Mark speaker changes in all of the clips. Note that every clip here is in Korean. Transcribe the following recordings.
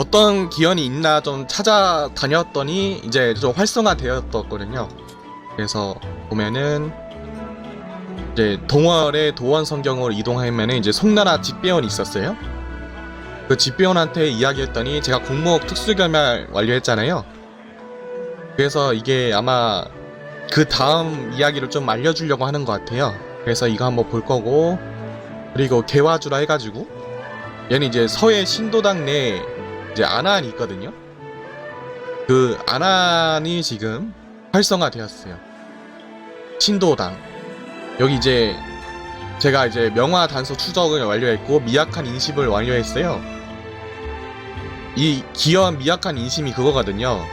Speaker 1: 어떤 기현이 있나 좀 찾아다녔더니 이제 좀 활성화되었었거든요. 그래서 보면은 이제 동월의 도원 성경으로 이동하면은 이제 송나라 집배원이 있었어요. 그 집배원한테 이야기했더니 제가 공목 특수결말 완료했잖아요. 그래서 이게 아마 그 다음 이야기를 좀 알려주려고 하는 것 같아요. 그래서 이거 한번 볼 거고 그리고 개화주라 해가지고 얘는 이제 서해 신도당 내 이제 아난이 있거든요. 그 아난이 지금 활성화되었어요. 신도당 여기 이제 제가 이제 명화 단서 추적을 완료했고 미약한 인심을 완료했어요. 이 기현 미약한 인심이 그거거든요.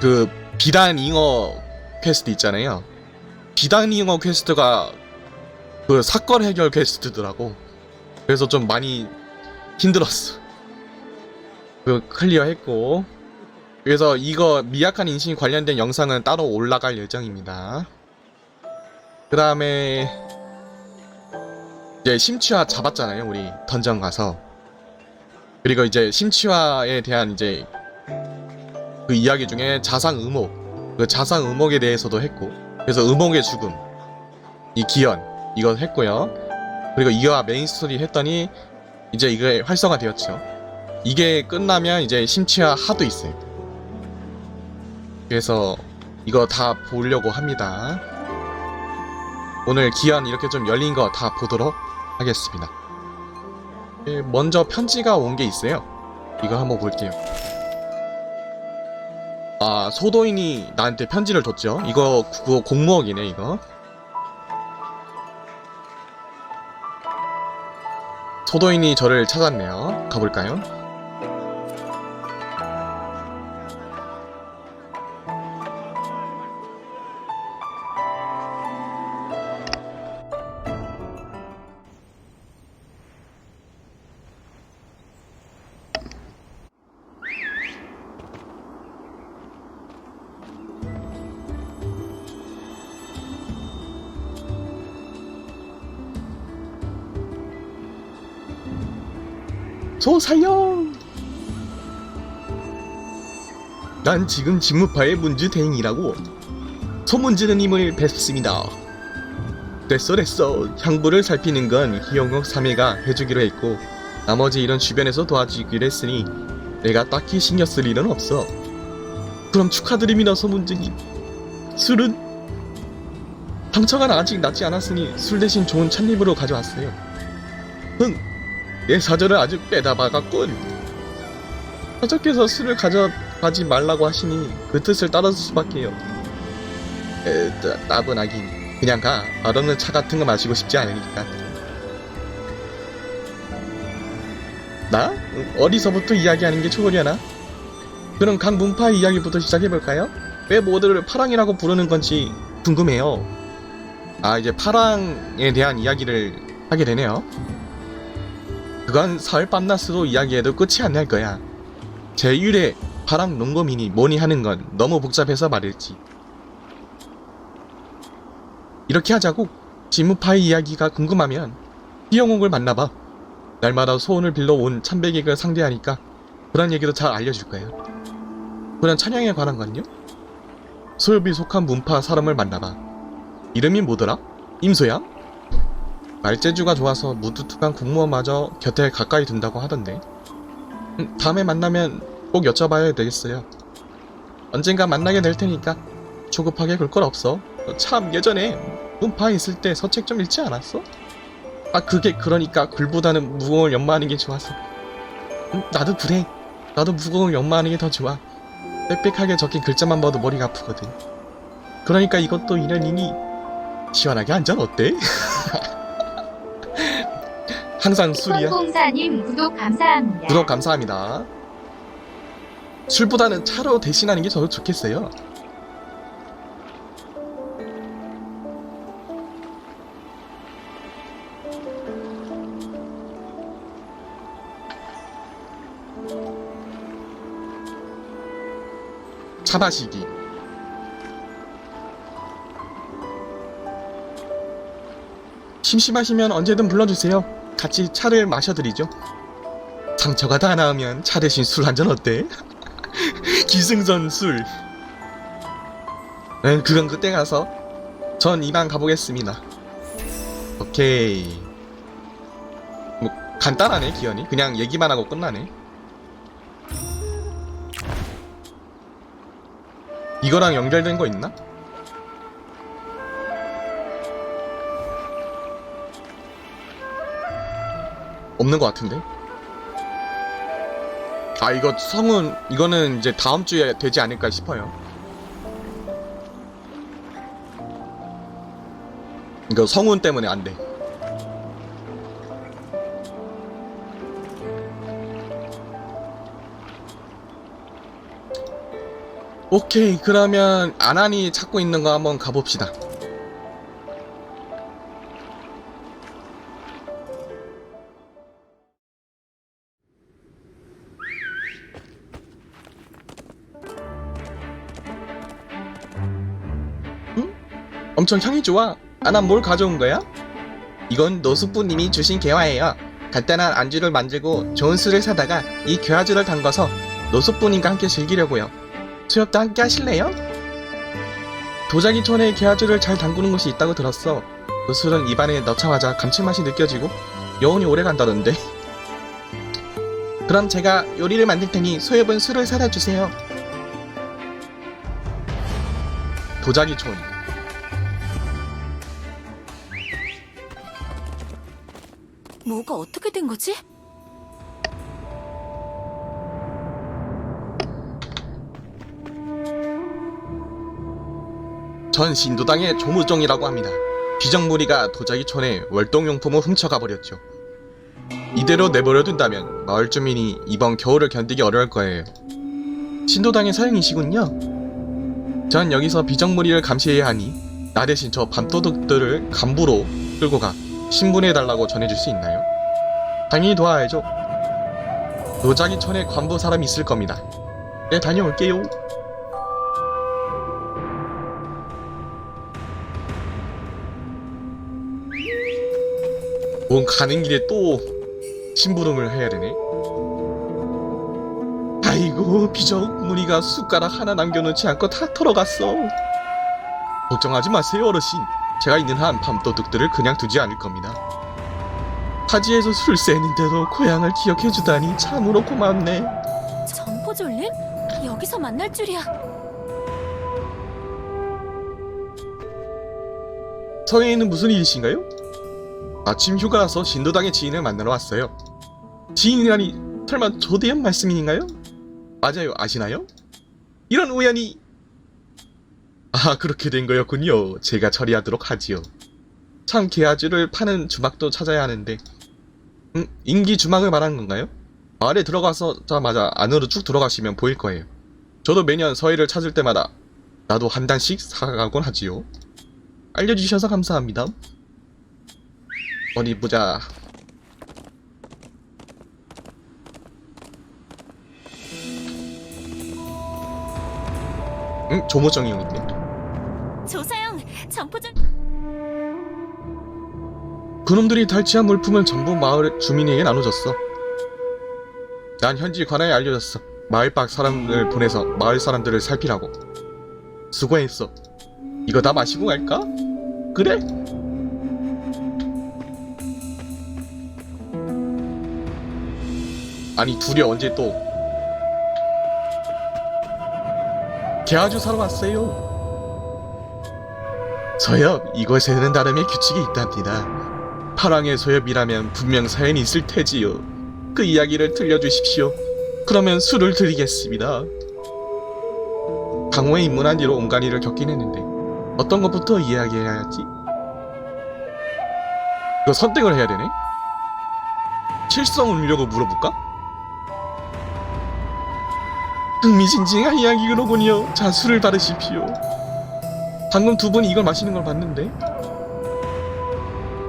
Speaker 1: 그 비단 잉어 퀘스트 있잖아요. 비단 잉어 퀘스트가 그 사건 해결 퀘스트더라고. 그래서 좀 많이 힘들었어. 그 클리어 했고. 그래서 이거 미약한 인심 관련된 영상은 따로 올라갈 예정입니다. 그 다음에 이제 심취화 잡았잖아요, 우리 던전 가서. 그리고 이제 심취화에 대한 이제 그 이야기 중에 자상 의목, 그 자상 의목에 대해서도 했고, 그래서 의목의 죽음, 이 기현 이거 했고요. 그리고 이와 메인 스토리 했더니 이제 이게 활성화되었죠. 이게 끝나면 이제 심취화 하도 있어요. 그래서 이거 다 보려고 합니다. 오늘 기한 이렇게 좀 열린 거 다 보도록 하겠습니다. 예, 먼저 편지가 온 게 있어요. 이거 한번 볼게요. 아, 소도인이 나한테 편지를 줬죠. 이거 그거 공무원이네, 이거. 소도인이 저를 찾았네요. 가볼까요? 소사형! 난 지금 직무파의 문주대행이라고 소문지르님을 뵙습니다. 됐어 됐어 향부를 살피는 건 희영욱 3회가 해주기로 했고 나머지 일은 주변에서 도와주기로 했으니 내가 딱히 신경 쓸 일은 없어. 그럼 축하드립니다 소문지님. 술은? 당처가 아직 낫지 않았으니 술 대신 좋은 찻잎으로 가져왔어요. 흥! 내 사절을 아주 빼다 박았군. 사절께서 술을 가져가지 말라고 하시니 그 뜻을 따를 수밖에요. 에, 따, 따분 하긴. 그냥 가. 맛없는 차 같은 거 마시고 싶지 않으니까. 나? 어디서부터 이야기하는 게 좋으려나? 그럼 각 문파 이야기부터 시작해볼까요? 왜 모두를 파랑이라고 부르는 건지 궁금해요. 아, 이제 파랑에 대한 이야기를 하게 되네요. 그건 설 빤나스로 이야기해도 끝이 안 날 거야. 제1회 파랑 농검이니 뭐니 하는 건 너무 복잡해서 말일지. 이렇게 하자고. 지무파의 이야기가 궁금하면 희영옥을 만나봐. 날마다 소원을 빌러 온 참배객을 상대하니까 그런 얘기도 잘 알려줄 거야. 그런 찬양에 관한 건요? 소엽이 속한 문파 사람을 만나봐. 이름이 뭐더라? 임소야? 말재주가 좋아서 무뚝뚝한 공무원마저 곁에 가까이 둔다고 하던데. 음, 다음에 만나면 꼭 여쭤봐야 되겠어요. 언젠가 만나게 될 테니까 조급하게 굴 건 없어. 참 예전에 문파에 있을 때 서책 좀 읽지 않았어? 아 그게 그러니까 글보다는 무거운 연마하는 게 좋아서. 음, 나도 그래. 나도 무거운 연마하는 게 더 좋아. 빽빽하게 적힌 글자만 봐도 머리가 아프거든. 그러니까 이것도 이년이니 시원하게 한잔 어때? 항상 술이야.
Speaker 2: 공사님 구독 감사합니다.
Speaker 1: 구독 감사합니다. 술보다는 차로 대신하는 게더 좋겠어요. 차 마시기. 심심하시면 언제든 불러주세요. 같이 차를 마셔드리죠. 상처가 다 나으면 차 대신 술 한 잔 어때? 기승전 술. 응, 그건 그때 가서 전 이만 가보겠습니다. 오케이. 뭐 간단하네 기현이. 그냥 얘기만 하고 끝나네. 이거랑 연결된 거 있나? 없는 것 같은데. 아 이거 성운 이거는 이제 다음 주에 되지 않을까 싶어요. 이거 성운 때문에 안 돼. 오케이 그러면 아난이 찾고 있는 거 한번 가봅시다. 엄청 향이 좋아. 아 난 뭘 가져온 거야? 이건 노숙부님이 주신 개화예요. 간단한 안주를 만들고 좋은 술을 사다가 이 개화주를 담가서 노숙부님과 함께 즐기려고요. 수협도 함께 하실래요? 도자기 촌에 개화주를 잘 담그는 곳이 있다고 들었어. 그 술은 입안에 넣자마자 감칠맛이 느껴지고 여운이 오래 간다던데. 그럼 제가 요리를 만들 테니 소협은 술을 사다 주세요. 도자기촌.
Speaker 3: 뭐가 어떻게 된 거지?
Speaker 1: 전 신도당의 조무종이라고 합니다. 비정무리가 도자기 촌에 월동용품을 훔쳐가 버렸죠. 이대로 내버려 둔다면 마을 주민이 이번 겨울을 견디기 어려울 거예요. 신도당의 사형이시군요. 전 여기서 비정무리를 감시해야 하니 나 대신 저 밤도둑들을 간부로 끌고 가 신분해달라고 전해줄 수 있나요? 당연히 도와야죠. 도자기촌에 관부 사람이 있을 겁니다. 네, 다녀올게요. 뭔 가는 길에 또 심부름을 해야 되네. 아이고 비적 무늬가 숟가락 하나 남겨놓지 않고 다 털어갔어. 걱정하지 마세요 어르신. 제가 있는 한 밤도둑들을 그냥 두지 않을 겁니다. 타지에서 술 쐬는데도 고향을 기억해주다니 참으로 고맙네.
Speaker 3: 점포졸림? 여기서 만날 줄이야.
Speaker 1: 서해에는 무슨 일이신가요? 아침 휴가라서 신도당의 지인을 만나러 왔어요. 지인이라니 설마 저 대한 말씀인가요? 맞아요, 아시나요? 이런 우연이 아 그렇게 된 거였군요. 제가 처리하도록 하지요. 참 개아주를 파는 주막도 찾아야 하는데 음, 인기 주막을 말하는 건가요? 마을에 들어가서자마자 안으로 쭉 들어가시면 보일 거예요. 저도 매년 서해를 찾을 때마다 나도 한 단씩 사가곤 하지요. 알려주셔서 감사합니다. 어디 보자. 응? 조모정이 형 있네.
Speaker 3: 조사영, 점포졸
Speaker 1: 그놈들이 탈취한 물품을 전부 마을 주민에게 나눠줬어. 난 현지 관아에 알려줬어. 마을 밖 사람을 보내서 마을 사람들을 살피라고. 수고했어. 이거 다 마시고 갈까? 그래? 아니 둘이 언제 또 개아주 사러 왔어요. 서엽 이곳에는 나름의 규칙이 있답니다. 파랑의 소엽이라면 분명 사연이 있을 테지요. 그 이야기를 들려주십시오. 그러면 술을 드리겠습니다. 강호에 입문한 뒤로 온갖 일을 겪긴 했는데 어떤 것부터 이야기해야 하지? 이거 선택을 해야 되네? 칠성 울려고 물어볼까? 흥미진진한 이야기로군요. 자, 술을 받으십시오. 방금 두 분이 이걸 마시는 걸 봤는데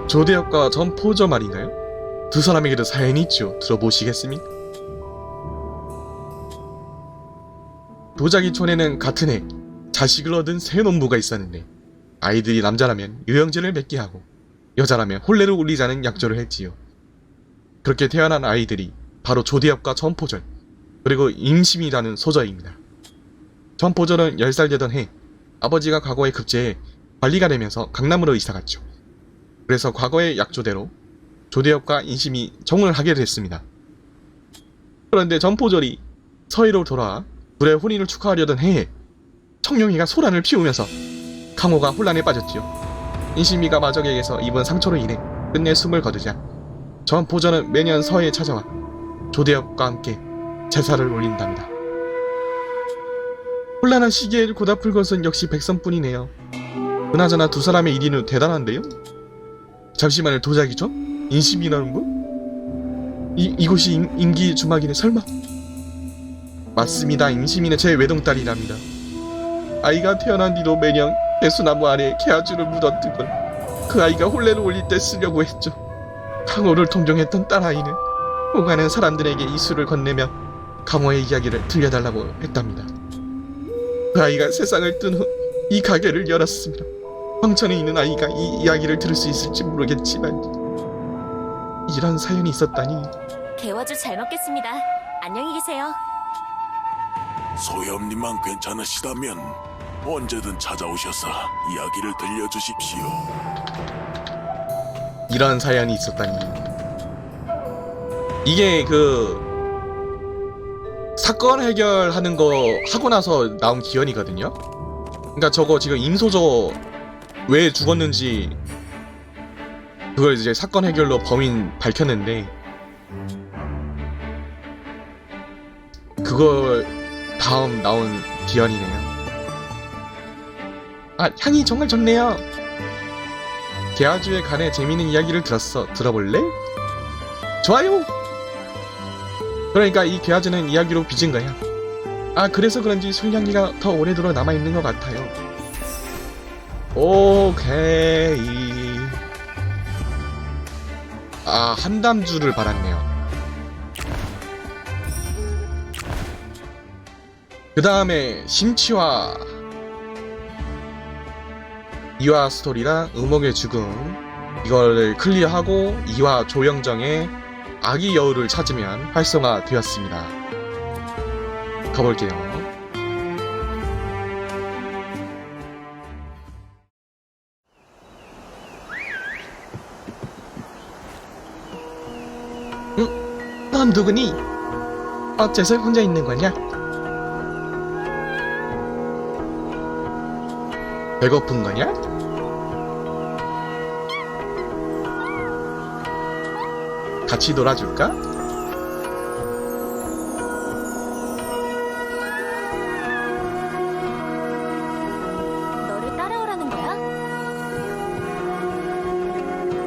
Speaker 1: 조대엽과 전포저 말인가요? 두 사람에게도 사연이 있죠. 들어보시겠습니까? 도자기촌에는 같은 해 자식을 얻은 새 농부가 있었는데 아이들이 남자라면 유형제를 맺게 하고 여자라면 혼례를 울리자는 약조를 했지요. 그렇게 태어난 아이들이 바로 조대엽과 전포절 그리고 임심이라는 소절입니다. 전포절은 10살 되던 해 아버지가 과거에 급제해 관리가 되면서 강남으로 이사갔죠. 그래서 과거의 약조대로 조대엽과 인심이 정을 하게 됐습니다. 그런데 전포절이 서해로 돌아와 둘의 혼인을 축하하려던 해에 청룡이가 소란을 피우면서 강호가 혼란에 빠졌지요. 인심이가 마적에게서 입은 상처로 인해 끝내 숨을 거두자 전포전은 매년 서해에 찾아와 조대엽과 함께 제사를 올린답니다. 혼란한 시기에 고다풀 것은 역시 백성뿐이네요. 그나저나 두 사람의 일인은 대단한데요? 잠시만요 도자기죠? 인심이라는 거? 이, 이곳이 임, 임기 주막이네 설마? 맞습니다 임심이는 제 외동딸이랍니다. 아이가 태어난 뒤로 매년 대수나무 아래에 개아주를 묻어두곤 그 아이가 혼례를 올릴 때 쓰려고 했죠. 강호를 동정했던 딸아이는 오가는 사람들에게 이수를 건네며 강호의 이야기를 들려달라고 했답니다. 그 아이가 세상을 뜬 후 이 가게를 열었습니다. 황천에 있는 아이가 이 이야기를 들을 수 있을지 모르겠지만 이런 사연이 있었다니
Speaker 3: 개화주 잘 먹겠습니다. 안녕히 계세요.
Speaker 4: 소염님만 괜찮으시다면 언제든 찾아오셔서 이야기를 들려주십시오.
Speaker 1: 이런 사연이 있었다니 이게 그 사건 해결하는 거 하고 나서 나온 기현이거든요 그러니까 저거 지금 임소저 왜 죽었는지 그걸 이제 사건 해결로 범인 밝혔는데 그걸 다음 나온 기현이네요 아 향이 정말 좋네요 개아주에 관해 재밌는 이야기를 들었어. 들어볼래? 좋아요. 그러니까 이 개아주는 이야기로 빚은 거야. 아 그래서 그런지 술 향기가 더 오래도록 남아 있는 것 같아요. 오케이. 아 한담주를 받았네요. 그 다음에 심취와 이화 스토리랑 음옥의 죽음 이거를 클리어하고 이화 조영정의 아기 여우를 찾으면 활성화 되었습니다. 가볼게요. 응? 넌 누구니? 어째서 혼자 있는 거냐? 배고픈 거냐? 같이 놀아줄까?
Speaker 3: 너를 따라오라는 거야?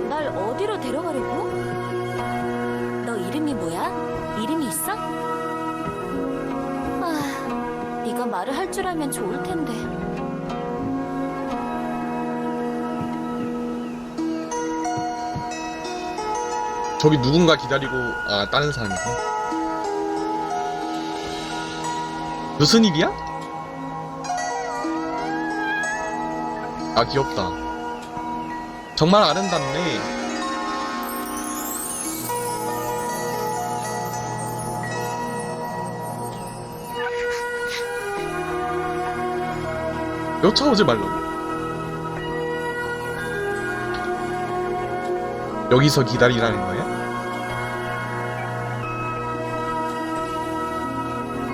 Speaker 3: 날 어디로 데려가려고? 너 이름이 뭐야? 이름이 있어? 아, 네가 말을 할 줄 알면 좋을 텐데.
Speaker 1: 저기 누군가 기다리고 아 다른 사람이고 무슨 일이야? 아 귀엽다 정말 아름답네 쫓아오지 말라고 여기서 기다리라는 거야?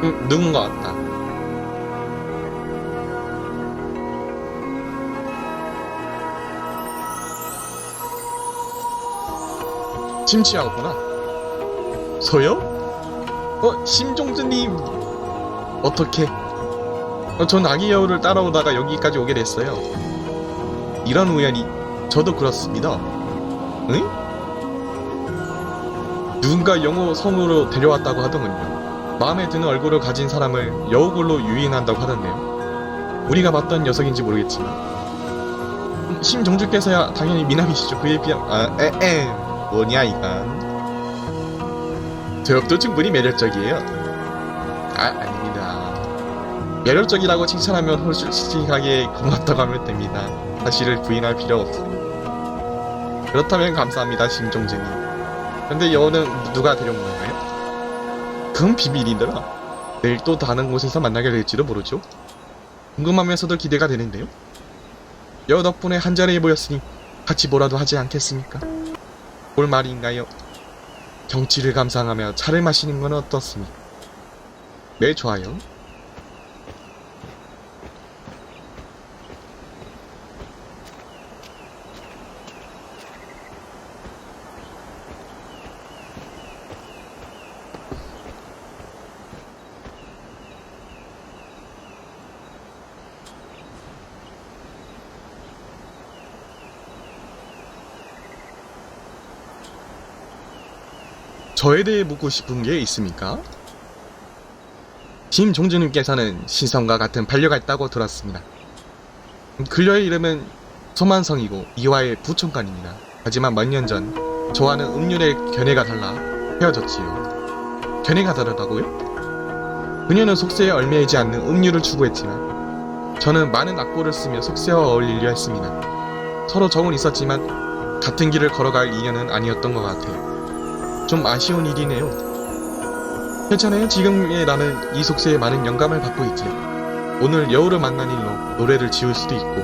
Speaker 1: 응, 누군 것 같다. 심취하구나. 소요? 어, 심종주님. 어떻게? 어, 전 아기 여우를 따라오다가 여기까지 오게 됐어요. 이런 우연이 저도 그렇습니다. 응? 누군가 영호 성으로 데려왔다고 하더군요. 마음에 드는 얼굴을 가진 사람을 여우굴로 유인한다고 하던데요. 우리가 봤던 녀석인지 모르겠지만 음, 심정주께서야 당연히 미남이시죠. 그에 비하 아 에에 뭐냐 이건. 저역도 충분히 매력적이에요. 아 아닙니다. 매력적이라고 칭찬하면 솔직하게 고맙다고 하면 됩니다. 사실을 부인할 필요 없어요. 그렇다면 감사합니다, 심종진님. 근데 여우는 누가 데려온 건가요? 그건 비밀이더라. 내일 또 다른 곳에서 만나게 될지도 모르죠. 궁금하면서도 기대가 되는데요. 여 덕분에 한잔해 보였으니 같이 뭐라도 하지 않겠습니까? 뭘 말인가요? 경치를 감상하며 차를 마시는 건 어떻습니까? 네, 좋아요. 저에 대해 묻고 싶은 게 있습니까? 심종주님께서는 신성과 같은 반려가 있다고 들었습니다. 그녀의 이름은 소만성이고 이화의 부총관입니다. 하지만 몇 년 전 저와는 음률의 견해가 달라 헤어졌지요. 견해가 다르다고요? 그녀는 속세에 얽매이지 않는 음률을 추구했지만 저는 많은 악보를 쓰며 속세와 어울리려 했습니다. 서로 정은 있었지만 같은 길을 걸어갈 인연은 아니었던 것 같아요. 좀 아쉬운 일이네요. 괜찮아요. 지금의 나는 이 속세에 많은 영감을 받고 있지. 오늘 여우를 만난 일로 노래를 지을 수도 있고,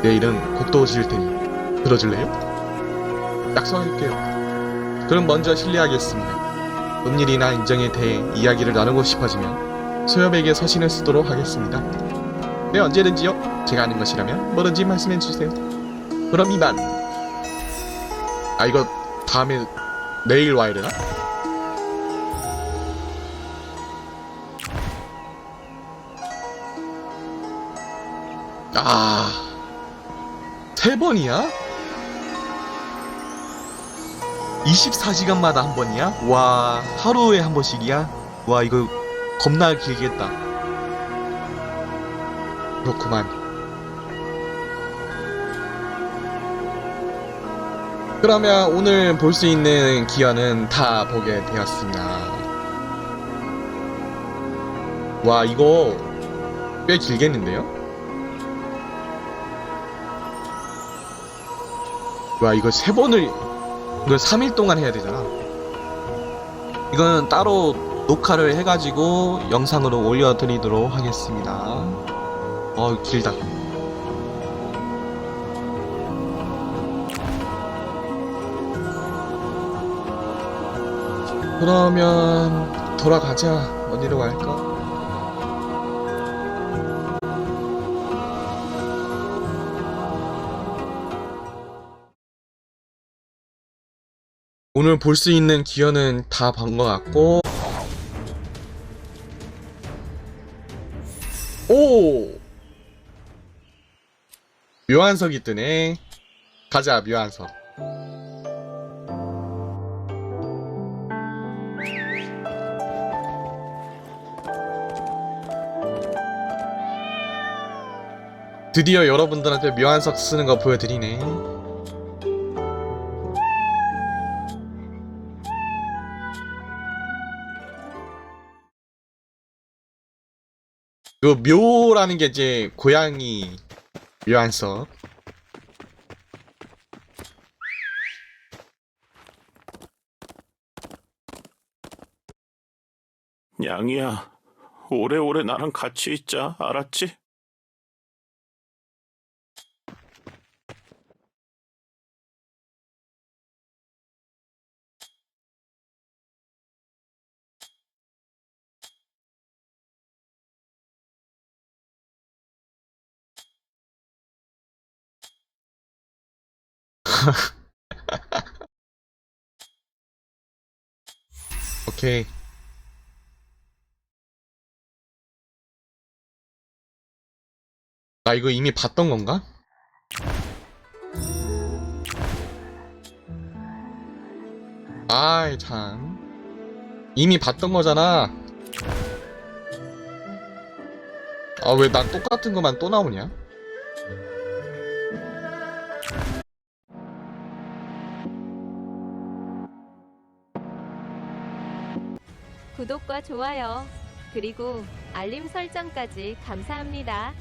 Speaker 1: 내일은 곡도 지을 테니 들어줄래요? 약속할게요. 그럼 먼저 실례하겠습니다. 음일이나 인정에 대해 이야기를 나누고 싶어지면 소엽에게 서신을 쓰도록 하겠습니다. 네, 언제든지요. 제가 아는 것이라면 뭐든지 말씀해 주세요. 그럼 이만. 아, 이거 다음에 내일 와야 되나? 아, 세 번이야? 24시간마다 한 번이야? 와, 하루에 한 번씩이야? 와, 이거 겁나 길겠다. 그렇구만. 그러면 오늘 볼 수 있는 기어는 다 보게 되었습니다. 와, 이거 꽤 길겠는데요? 와, 이거 세 번을, 이거 3일 동안 해야 되잖아. 이거는 따로 녹화를 해가지고 영상으로 올려드리도록 하겠습니다. 어, 길다. 그러면 돌아가자. 어디로 갈까? 오늘 볼 수 있는 기어는 다 본 것 같고 오 묘한석이 뜨네 가자 묘한석 드디어 여러분들한테 묘한석 쓰는 거 보여드리네. 그 묘라는 게 이제 고양이 묘한석.
Speaker 4: 양이야, 오래오래 나랑 같이 있자, 알았지?
Speaker 1: 오케이 나 이거 이미 봤던 건가? 아이 참 이미 봤던 거잖아 아 왜 난 똑같은 것만 또 나오냐?
Speaker 5: 구독과 좋아요, 그리고 알림 설정까지 감사합니다.